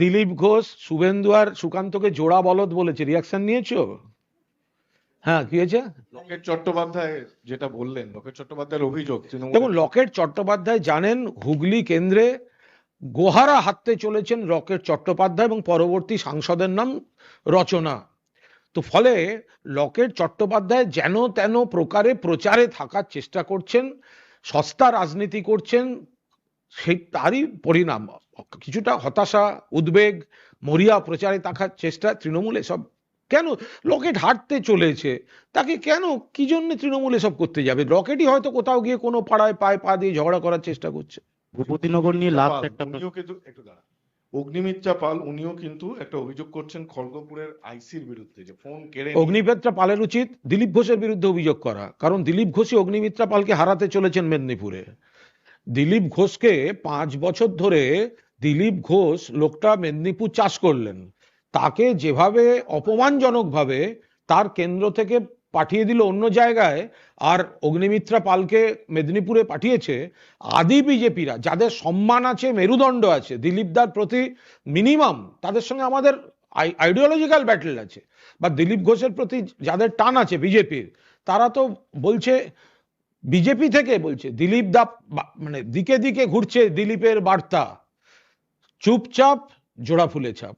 দিলীপ ঘোষ শুভেন্দু আর সুকান্তকে জোড়া বলদ বলেছে। রিয়াকশন নিয়েছো? হ্যাঁ কি হয়েছে? লোকেট চট্টোপাধ্যায় যেটা বললেন লোকেট চট্টোপাধ্যায়ের অভিযোগ দেখুন লকেট চট্টোপাধ্যায় জানেন হুগলি কেন্দ্রে গোহারা হাঁটতে চলেছেন লকেট চট্টোপাধ্যায় এবং পরবর্তী সাংসদের নাম রচনা। তো ফলে লকেট চট্টোপাধ্যায় যেন তেন প্রকারে প্রচারে থাকার চেষ্টা করছেন সস্তা রাজনীতি করছেন সেই তারই পরিণাম। কিছুটা হতাশা উদ্বেগ মরিয়া প্রচারে থাকার চেষ্টা তৃণমূল এসব কেন? লকেট হাঁটতে চলেছে। তাকে কেন? কি জন্য তৃণমূল এসব করতে যাবে? রকেটই হয়তো কোথাও গিয়ে কোনো পাড়ায় পায়ে পা দিয়ে ঝগড়া করার চেষ্টা করছে। ভূপতিনগর নিয়ে লাস্ট একটা কিন্তু একটু দাঁড়ান অগ্নিমিত্রা পাল উনিও কিন্তু একটা অভিযোগ করছেন খড়গপুরের আইসির বিরুদ্ধে যে ফোন কেড়ে অগ্নিমিত্রা পালের উচিত দিলীপ ঘোষের বিরুদ্ধে অভিযোগ করা। কারণ দিলীপ ঘোষই অগ্নিমিত্রা পালকে হারাতে চলেছেন মেদিনীপুরে। দিলীপ ঘোষকে পাঁচ বছর ধরে দিলীপ ঘোষ লোকটা মেদিনীপুর চাষ করলেন। তাকে যেভাবে অপমানজনকভাবে তার কেন্দ্র থেকে পাঠিয়ে দিল অন্য জায়গায়, আর অগ্নিমিত্রা পালকে মেদিনীপুরে পাঠিয়েছে, আদি বিজেপিরা, যাদের সম্মান আছে, মেরুদণ্ড আছে, দিলীপ দার প্রতি মিনিমাম তাদের সঙ্গে আমাদের আইডিওলজিক্যাল ব্যাটেল আছে। বা দিলীপ ঘোষের প্রতি যাদের টান আছে বিজেপির, তারা তো বলছে বিজেপি থেকে বলছে, দিলীপ দা মানে দিকে দিকে ঘুরছে দিলীপের বার্তা। চুপচাপ জোড়া ফুলে ছাপ